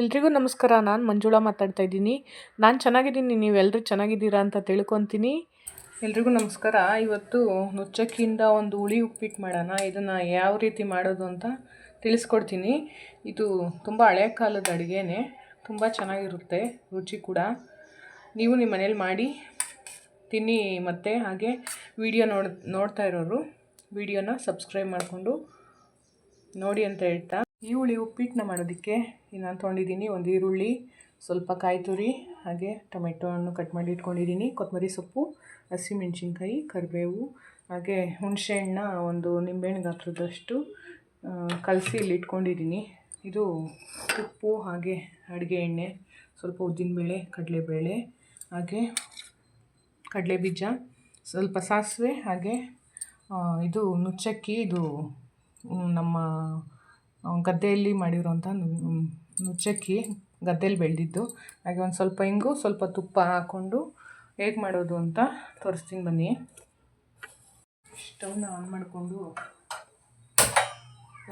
ಎಲ್ರಿಗೂ ನಮಸ್ಕಾರ. ನಾನು ಮಂಜುಳಾ ಮಾತಾಡ್ತಾ ಇದ್ದೀನಿ. ನಾನು ಚೆನ್ನಾಗಿದ್ದೀನಿ. ನೀವೆಲ್ಲರೂ ಚೆನ್ನಾಗಿದ್ದೀರಾ ಅಂತ ತಿಳ್ಕೊತೀನಿ. ಎಲ್ರಿಗೂ ನಮಸ್ಕಾರ. ಇವತ್ತು ನುಚ್ಚಕ್ಕಿಯಿಂದ ಒಂದು ಹುಳಿ ಉಪ್ಪಿಟ್ಟು ಮಾಡೋಣ. ಇದನ್ನು ಯಾವ ರೀತಿ ಮಾಡೋದು ಅಂತ ತಿಳಿಸ್ಕೊಡ್ತೀನಿ. ಇದು ತುಂಬ ಹಳೆ ಕಾಲದ ಅಡುಗೆನೇ. ತುಂಬ ಚೆನ್ನಾಗಿರುತ್ತೆ. ರುಚಿ ಕೂಡ. ನೀವು ನಿಮ್ಮ ಮನೇಲಿ ಮಾಡಿ ತಿನ್ನಿ ಮತ್ತು ಹಾಗೆ ವಿಡಿಯೋ ನೋಡ್, ನೋಡ್ತಾ ಇರೋರು, ವಿಡಿಯೋನ ಸಬ್ಸ್ಕ್ರೈಬ್ ಮಾಡಿಕೊಂಡು ನೋಡಿ ಅಂತ ಹೇಳ್ತಾ. ಈ ಹುಳಿ ಉಪ್ಪಿಟ್ಟನ್ನ ಮಾಡೋದಕ್ಕೆ ನಾನು ತೊಗೊಂಡಿದ್ದೀನಿ ಒಂದು ಈರುಳ್ಳಿ, ಸ್ವಲ್ಪ ಕಾಯಿ ತುರಿ, ಹಾಗೆ ಟೊಮೆಟೊ ಹಣ್ಣು ಕಟ್ ಮಾಡಿ ಇಟ್ಕೊಂಡಿದ್ದೀನಿ ಕೊತ್ತಂಬರಿ ಸೊಪ್ಪು ಹಸಿಮೆಣ್ಸಿನ್ಕಾಯಿ ಕರಿಬೇವು, ಹಾಗೆ ಹುಣಸೆಹಣ್ಣ ಒಂದು ನಿಂಬೆಹಣ್ಣು ಗಾತ್ರದಷ್ಟು ಕಲಸಿ ಇಲ್ಲಿ ಇಟ್ಕೊಂಡಿದ್ದೀನಿ. ಇದು ಉಪ್ಪು ಹಾಗೆ ಅಡುಗೆ ಎಣ್ಣೆ, ಸ್ವಲ್ಪ ಉದ್ದಿನಬೇಳೆ ಕಡಲೆಬೇಳೆ, ಹಾಗೆ ಕಡಲೆ ಬೀಜ ಸ್ವಲ್ಪ ಸಾಸಿವೆ, ಹಾಗೆ ಇದು ನುಚ್ಚಕ್ಕಿ, ಇದು ನಮ್ಮ ಗದ್ದೆಯಲ್ಲಿ ಮಾಡಿರುವಂಥ ನುಚ್ಚಕ್ಕಿ ಗದ್ದೆಯಲ್ಲಿ ಬೆಳೆದಿದ್ದು. ಹಾಗೆ ಒಂದು ಸ್ವಲ್ಪ ಇಂಗು, ಸ್ವಲ್ಪ ತುಪ್ಪ ಹಾಕ್ಕೊಂಡು ಹೇಗೆ ಮಾಡೋದು ಅಂತ ತೋರಿಸ್ತೀನಿ ಬನ್ನಿ. ಸ್ಟವ್ನ ಆನ್ ಮಾಡಿಕೊಂಡು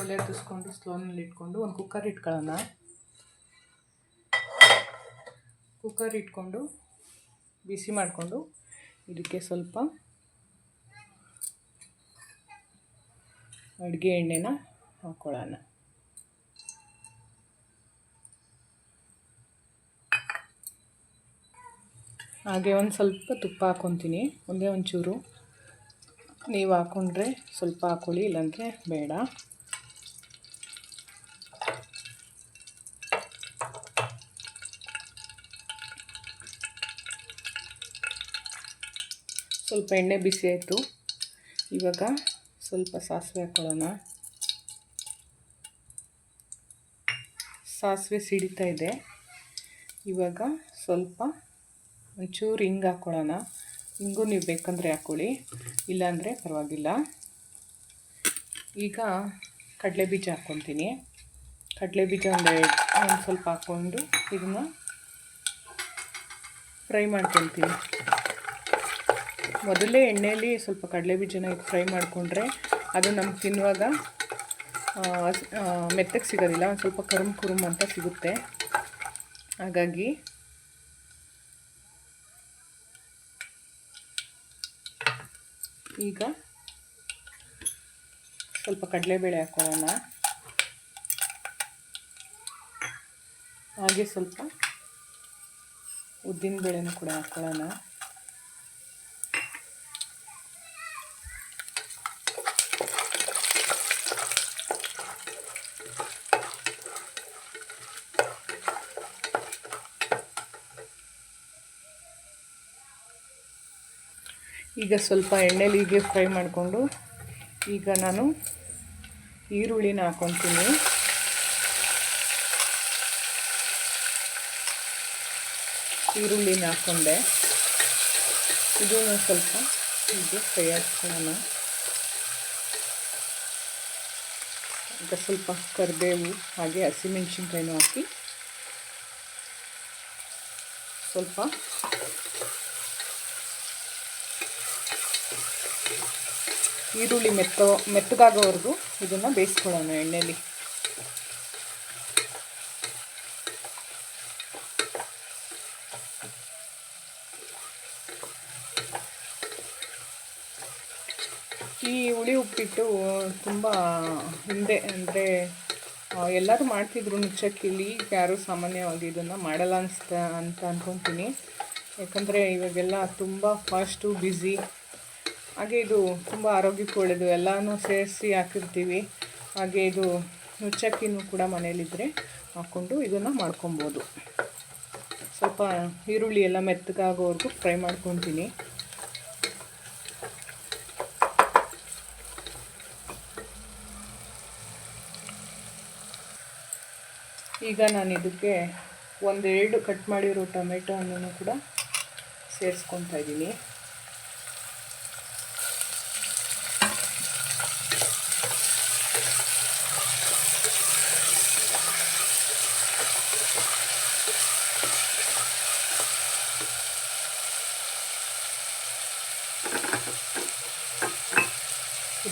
ಒಲೆ ಹತ್ತಿಸ್ಕೊಂಡು ಸ್ಲೋನಲ್ಲಿ ಇಟ್ಕೊಂಡು ಒಂದು ಕುಕ್ಕರ್ ಇಟ್ಕೊಳ್ಳೋಣ. ಕುಕ್ಕರ್ ಇಟ್ಕೊಂಡು ಬಿಸಿ ಮಾಡಿಕೊಂಡು ಇದಕ್ಕೆ ಸ್ವಲ್ಪ ಅಡುಗೆ ಎಣ್ಣೆನ ಹಾಕ್ಕೊಳ್ಳೋಣ ಹಾಗೆ ಒಂದು ಸ್ವಲ್ಪ ತುಪ್ಪ ಹಾಕ್ಕೊತೀನಿ, ಒಂದೇ ಒಂಚೂರು. ನೀವು ಹಾಕ್ಕೊಂಡ್ರೆ ಸ್ವಲ್ಪ ಹಾಕ್ಕೊಳ್ಳಿ ಇಲ್ಲಾಂದರೆ ಬೇಡ. ಸ್ವಲ್ಪ ಎಣ್ಣೆ ಬಿಸಿ ಆಯಿತು. ಇವಾಗ ಸ್ವಲ್ಪ ಸಾಸಿವೆ ಹಾಕ್ಕೊಳ್ಳೋಣ ಸಾಸಿವೆ ಸಿಡಿತಾ ಇದೆ. ಇವಾಗ ಸ್ವಲ್ಪ ಒಂಚೂರು ಹಿಂಗೆ ಹಾಕ್ಕೊಳ್ಳೋಣ ಹಿಂಗೂ ನೀವು ಬೇಕಂದರೆ ಹಾಕ್ಕೊಳ್ಳಿ ಇಲ್ಲಾಂದರೆ ಪರವಾಗಿಲ್ಲ. ಈಗ ಕಡಲೆ ಬೀಜ ಹಾಕ್ಕೊತೀನಿ. ಕಡಲೆ ಬೀಜ ಒಂದು ಒಂದು ಸ್ವಲ್ಪ ಹಾಕ್ಕೊಂಡು ಇದನ್ನು ಫ್ರೈ ಮಾಡ್ಕೊತೀನಿ ಮೊದಲೇ ಎಣ್ಣೆಯಲ್ಲಿ ಸ್ವಲ್ಪ ಕಡಲೆ ಬೀಜನ ಫ್ರೈ ಮಾಡಿಕೊಂಡ್ರೆ ಅದು ನಮ್ಗೆ ತಿನ್ನುವಾಗ ಮೆತ್ತಗೆ ಸಿಗೋದಿಲ್ಲ. ಒಂದು ಸ್ವಲ್ಪ ಕರುಮ್ ಕುರುಮ್ ಅಂತ ಸಿಗುತ್ತೆ. ಹಾಗಾಗಿ ಈಗ ಸ್ವಲ್ಪ ಕಡಲೆಬೇಳೆ ಹಾಕೊಳ್ಳೋಣ. ಹಾಗೆ ಸ್ವಲ್ಪ ಉದ್ದಿನ ಬೇಳೆನೂ ಕೂಡ ಹಾಕ್ಕೊಳ್ಳೋಣ ಈಗ ಸ್ವಲ್ಪ ಎಣ್ಣೆಲಿ ಹೀಗೆ ಫ್ರೈ ಮಾಡಿಕೊಂಡು ಈಗ ನಾನು ಈರುಳ್ಳಿನ ಹಾಕ್ಕೊತೀನಿ ಈರುಳ್ಳಿನ ಹಾಕ್ಕೊಂಡೆ. ನಾನು ಸ್ವಲ್ಪ ಹೀಗೆ ಫ್ರೈ ಹಾಕ್ಕೊಳ್ಳೋಣ ಈಗ ಸ್ವಲ್ಪ ಕರಿಬೇವು ಹಾಗೆ ಹಸಿಮೆಣ್ಸಿನ್ಕಾಯಿನೂ ಹಾಕಿ ಸ್ವಲ್ಪ ಈರುಳ್ಳಿ ಮೆತ್ತ, ಮೆತ್ತಗಾಗೋವರೆಗೂ ಇದನ್ನು ಬೇಯಿಸ್ಕೊಳ್ಳೋಣ ಎಣ್ಣೆಯಲ್ಲಿ ಈ ಹುಳಿ ಉಪ್ಪಿಟ್ಟು ತುಂಬ ಹಿಂದೆ ಅಂದರೆ ಎಲ್ಲರೂ ಮಾಡ್ತಿದ್ರು ನುಚ್ಚಕ್ಕಿಲಿ ಯಾರು ಸಾಮಾನ್ಯವಾಗಿ ಇದನ್ನು ಮಾಡಲ್ಲ ಅನಿಸ್ತಾ, ಅಂತ ಅಂದ್ಕೊತೀನಿ ಯಾಕಂದರೆ ಇವಾಗೆಲ್ಲ ತುಂಬ ಫಾಸ್ಟು ಬ್ಯುಸಿ ಹಾಗೆ ಇದು ತುಂಬ ಆರೋಗ್ಯಕ್ಕೆ ಒಳ್ಳೆಯದು ಎಲ್ಲನೂ ಸೇರಿಸಿ ಹಾಕಿರ್ತೀವಿ. ಹಾಗೆ ಇದು ನುಚ್ಚಕ್ಕಿನೂ ಕೂಡ ಮನೇಲಿದ್ದರೆ ಹಾಕ್ಕೊಂಡು ಇದನ್ನು ಮಾಡ್ಕೊಬೋದು. ಸ್ವಲ್ಪ ಈರುಳ್ಳಿ ಎಲ್ಲ ಮೆತ್ತಗಾಗೋವರೆಗೂ ಫ್ರೈ ಮಾಡ್ಕೊತೀನಿ. ಈಗ ನಾನು ಇದಕ್ಕೆ ಒಂದೆರಡು ಕಟ್ ಮಾಡಿರೋ ಟೊಮೆಟೊ ಹಣ್ಣನ್ನು ಕೂಡ ಸೇರಿಸ್ಕೊತಾ ಇದ್ದೀನಿ.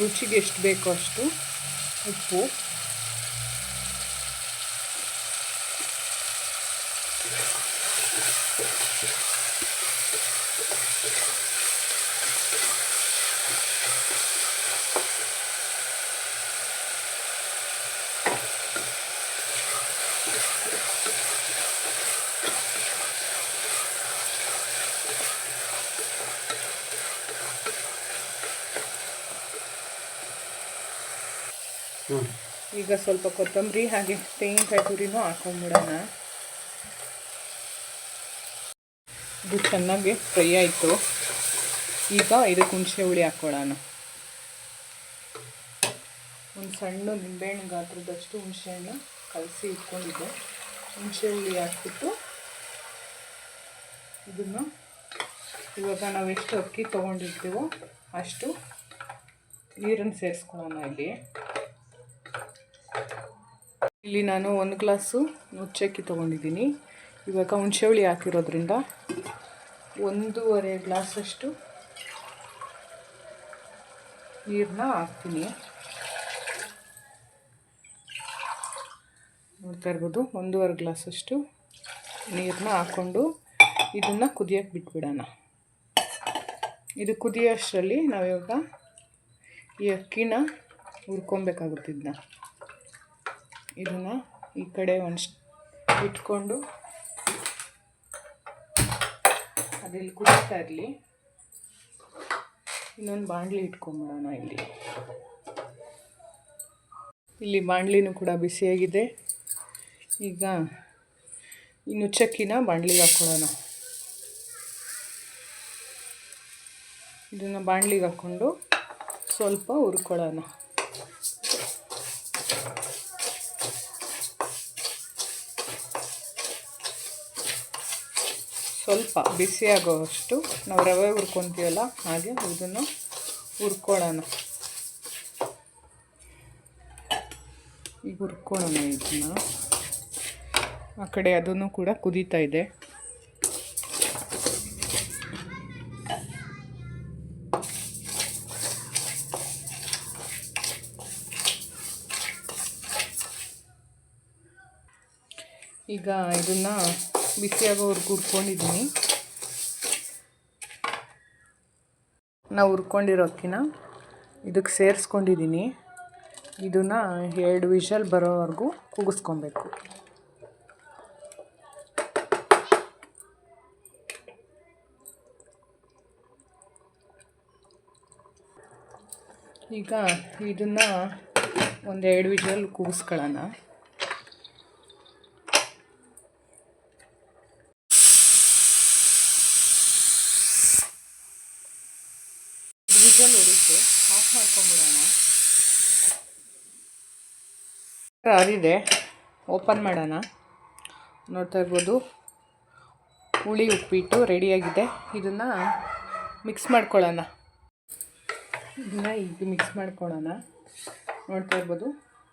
ರುಚಿಗೆ ಎಷ್ಟು ಬೇಕೋ ಅಷ್ಟು ಉಪ್ಪು. ಈಗ ಸ್ವಲ್ಪ ಕೊತ್ತಂಬರಿ ಹಾಗೆ ತೆಂಗಿನಕಾಯಿ ತುರಿನೂ ಹಾಕೊಂಡ್ಬಿಡೋಣ ಇದು ಚೆನ್ನಾಗಿ ಫ್ರೈ ಆಯಿತು. ಈಗ ಇದಕ್ಕೆ ಹುಣಸೆ ಹುಳಿ ಹಾಕ್ಕೊಳ್ಳೋಣ ಒಂದು ಸಣ್ಣ ನಿಂಬೆಹಣ್ಣು ಗಾತ್ರದಷ್ಟು ಹುಣಸೆಹಣ್ಣು ಕಲಸಿ ಇಟ್ಕೊಂಡಿದ್ದೆ. ಹುಣಸೆ ಹುಳಿ ಹಾಕ್ಬಿಟ್ಟು ಇದನ್ನು ಇವಾಗ ನಾವು ಎಷ್ಟು ಅಕ್ಕಿ ತೊಗೊಂಡಿರ್ತೀವೋ ಅಷ್ಟು ನೀರನ್ನು ಸೇರಿಸ್ಕೊಳ್ಳೋಣ ಇಲ್ಲಿ. ಇಲ್ಲಿ ನಾನು ಒಂದು ಗ್ಲಾಸು ನುಚ್ಚಕ್ಕಿ ತೊಗೊಂಡಿದ್ದೀನಿ. ಇವಾಗ ಹುಣ್ಸೆಹುಳಿ ಹಾಕಿರೋದ್ರಿಂದ ಒಂದೂವರೆ ಗ್ಲಾಸಷ್ಟು ನೀರನ್ನ ಹಾಕ್ತೀನಿ. ನೋಡ್ತಾ ಇರ್ಬೋದು, ಒಂದೂವರೆ ಗ್ಲಾಸಷ್ಟು ನೀರನ್ನ ಹಾಕ್ಕೊಂಡು ಇದನ್ನು ಕುದಿಯೋಕ್ಕೆ ಬಿಟ್ಬಿಡೋಣ. ಇದು ಕುದಿಯೋಷ್ಟರಲ್ಲಿ ನಾವಿವಾಗ ಈ ಅಕ್ಕಿನ ಹುರ್ಕೊಬೇಕಾಗುತ್ತೆ ಇದನ್ನ ಈ ಕಡೆ ಒಂದು ಇಟ್ಕೊಂಡು ಅದಿಲ್ಲಿ ಕುದಿಸ್ತಾ ಇರಲಿ. ಇನ್ನೊಂದು ಬಾಣಲಿ ಇಟ್ಕೊಂಬಿಡೋಣ ಇಲ್ಲಿ. ಇಲ್ಲಿ ಬಾಣಲಿನೂ ಕೂಡ ಬಿಸಿಯಾಗಿದೆ ಈಗ ಈ ನುಚ್ಚಕ್ಕಿನ ಬಾಣಲಿಗೆ ಹಾಕ್ಕೊಳ್ಳೋಣ. ಇದನ್ನು ಬಾಣಲಿಗೆ ಹಾಕ್ಕೊಂಡು ಸ್ವಲ್ಪ ಹುರ್ಕೊಳ್ಳೋಣ. ಸ್ವಲ್ಪ ಬಿಸಿಯಾಗೋವಷ್ಟು ನಾವು ರವೆ ಹುರ್ಕೊತೀವಲ್ಲ, ಹಾಗೆ ಇದನ್ನು ಹುರ್ಕೊಳ್ಳೋಣ. ಈಗ ಹುರ್ಕೊಳ್ಳೋಣ ಇದನ್ನು. ಆ ಕಡೆ ಅದನ್ನು ಕೂಡ ಕುದೀತಾ ಇದೆ. ಈಗ ಇದನ್ನು ಬಿಸಿಯಾಗೋವರೆಗೂ ಹುರ್ಕೊಂಡಿದ್ದೀನಿ. ನಾವು ಹುರ್ಕೊಂಡಿರೋ ಅಕ್ಕಿನ ಇದಕ್ಕೆ ಸೇರಿಸ್ಕೊಂಡಿದ್ದೀನಿ. ಇದನ್ನು ಎರಡು ವಿಷಲ್ ಬರೋವರೆಗೂ ಕೂಗಿಸ್ಕೊಬೇಕು. ಈಗ ಇದನ್ನು ಒಂದೆರಡು ವಿಷಲ್ ಕೂಗಿಸ್ಕೊಳ್ಳೋಣ. ವಿಷಲ್ ಹೊಡಿತು ಆಫ್ ಮಾಡ್ಕೊಂಬಿಡೋಣ. ಅರಿದೆ ಓಪನ್ ಮಾಡೋಣ. ನೋಡ್ತಾ ಇರ್ಬೋದು. ಹುಳಿ ಉಪ್ಪಿಟ್ಟು ರೆಡಿಯಾಗಿದೆ ಇದನ್ನು ಮಿಕ್ಸ್ ಮಾಡ್ಕೊಳ್ಳೋಣ. ಇದನ್ನು ಇದು ಮಿಕ್ಸ್ ಮಾಡ್ಕೊಳ್ಳೋಣ. ನೋಡ್ತಾ ಇರ್ಬೋದು.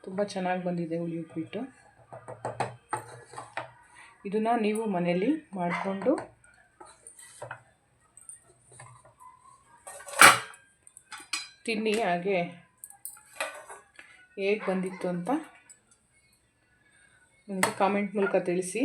ತುಂಬ ಚೆನ್ನಾಗಿ ಬಂದಿದೆ ಹುಳಿ ಉಪ್ಪಿಟ್ಟು. ಇದನ್ನು ನೀವು ಮನೆಯಲ್ಲಿ ಮಾಡಿಕೊಂಡು ತಿನ್ನಿ ಹಾಗೆ ಹೇಗೆ ಬಂದಿತ್ತು ಅಂತ ನನಗೆ ಕಾಮೆಂಟ್ ಮೂಲಕ ತಿಳಿಸಿ.